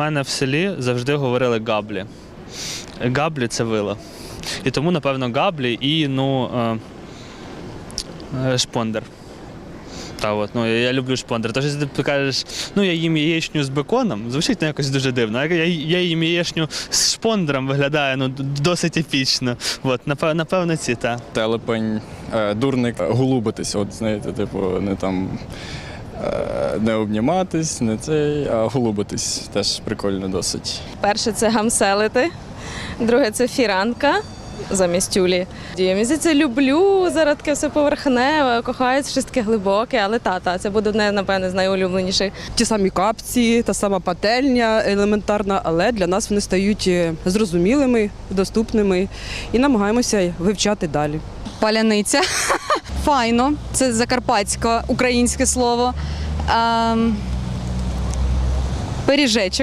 мене в селі завжди говорили габлі. Габлі це вила. І тому, напевно, габлі і ну, е, е, шпондер. Та от, ну, я, люблю шпондер. Тож, якщо ти кажеш, ну я їм яєчню з беконом, звучить ну, якось дуже дивно. Я, я їм яєчню з шпондером виглядає ну, досить епічно. От, напевно, напевно, ці, так. телепень, е, дурник, голубитись. От знаєте, типу, не там не обніматись, не цей, а голубитись. Теж прикольно досить. Перше це гамселити, друге це фіранка замість тюлі. Я це люблю, зараз таке все поверхневе, кохаю щось таке глибоке, але та-та, це буде одне, напевне, з найулюбленіших. ті самі капці, та сама пательня елементарна, але для нас вони стають е, зрозумілими, доступними і намагаємося вивчати далі. Паляниця. Файно. Це закарпатське українське слово. Ем, Пиріжечок.